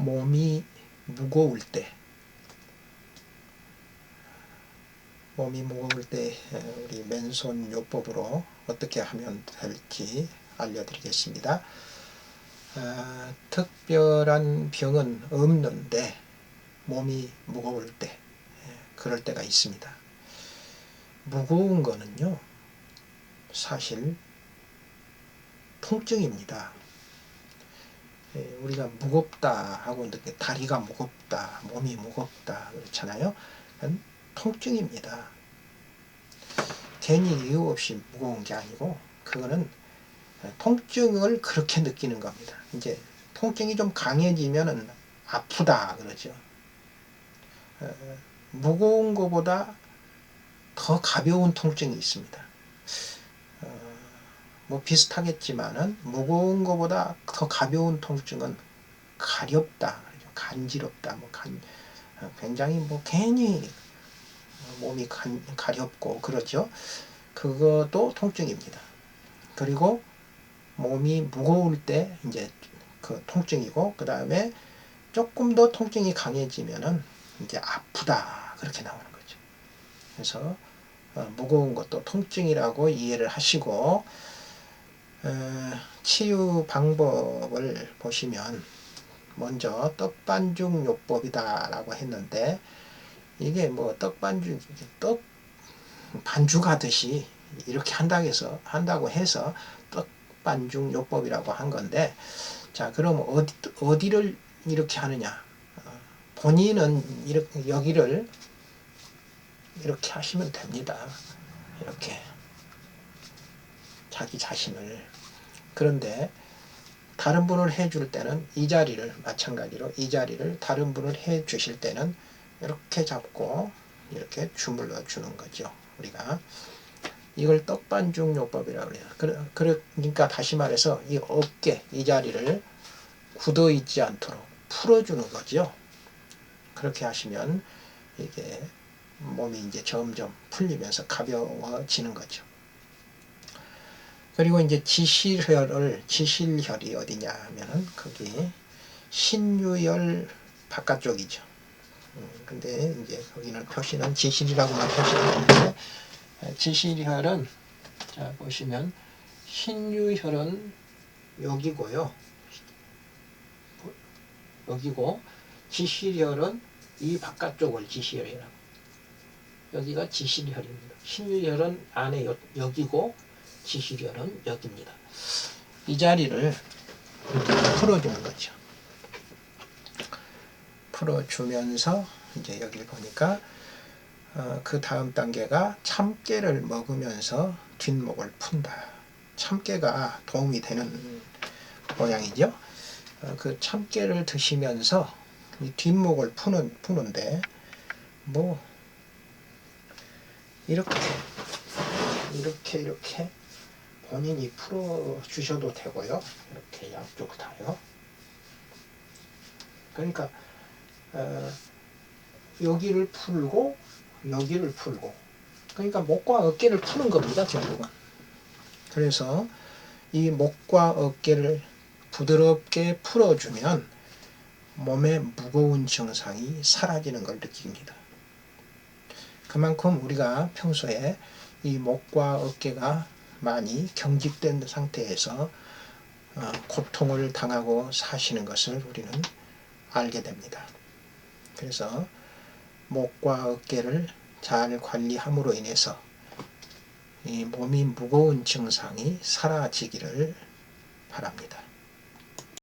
몸이 무거울 때 몸이 무거울 때 우리 맨손 요법으로 어떻게 하면 될지 알려드리겠습니다. 아, 특별한 병은 없는데 몸이 무거울 때 그럴 때가 있습니다. 무거운 거는요 사실 통증입니다. 우리가 무겁다 하고 이렇게 다리가 무겁다, 몸이 무겁다 그렇잖아요. 통증입니다. 괜히 이유 없이 무거운 게 아니고 그거는 통증을 그렇게 느끼는 겁니다. 이제 통증이 좀 강해지면은 아프다 그러죠. 어, 무거운 것보다 더 가벼운 통증이 있습니다. 어, 뭐 비슷하겠지만은 무거운 것보다 더 가벼운 통증은 가렵다, 간지럽다, 뭐 간, 어, 굉장히 뭐 괜히 몸이 간, 가렵고 그렇죠. 그것도 통증입니다. 그리고 몸이 무거울 때 이제 그 통증이고 그 다음에 조금 더 통증이 강해지면은 이제 아프다 그렇게 나오는 거죠. 그래서 어, 무거운 것도 통증이라고 이해를 하시고 어, 치유 방법을 보시면 먼저 떡반죽 요법이다라고 했는데 이게 뭐 떡반죽 떡 반죽하듯이 이렇게 한다고 해서 한다고 해서 떡반죽 요법이라고 한 건데 자 그럼 어디 어디를 이렇게 하느냐? 어, 본인은 이렇게 여기를 이렇게 하시면 됩니다. 이렇게 자기 자신을 그런데 다른 분을 해줄 때는 이 자리를 마찬가지로 이 자리를 다른 분을 해 주실 때는 이렇게 잡고 이렇게 주물러 주는 거죠. 우리가 이걸 떡반죽 요법이라고 그래요. 그러니까 다시 말해서 이 어깨 이 자리를 굳어 있지 않도록 풀어주는 거죠. 그렇게 하시면 이게 몸이 이제 점점 풀리면서 가벼워지는 거죠. 그리고 이제 지실혈을 지실혈이 어디냐 하면은 거기 신유혈 바깥쪽이죠. 음, 근데 이제 거기는 표시는 지실이라고만 표시하는데 지실혈은 자 보시면 신유혈은 여기고요. 여기고 지실혈은 이 바깥쪽을 지실혈이라고. 여기가 지실혈입니다. 신유혈은 안에 여, 여기고 지실혈은 여기입니다. 이 자리를 풀어주는 거죠. 풀어주면서 이제 여기 보니까 어, 그 다음 단계가 참깨를 먹으면서 뒷목을 푼다. 참깨가 도움이 되는 모양이죠. 어, 그 참깨를 드시면서 이 뒷목을 푸는 푸는데 뭐 이렇게 이렇게 이렇게 본인이 풀어 주셔도 되고요. 이렇게 양쪽 다요. 그러니까 어, 여기를 풀고 여기를 풀고 그러니까 목과 어깨를 푸는 겁니다 결국은 그래서 이 목과 어깨를 부드럽게 풀어주면 몸의 무거운 증상이 사라지는 걸 느낍니다 그만큼 우리가 평소에 이 목과 어깨가 많이 경직된 상태에서 어, 고통을 당하고 사시는 것을 우리는 알게 됩니다. 그래서 목과 어깨를 잘 관리함으로 인해서 이 몸이 무거운 증상이 사라지기를 바랍니다.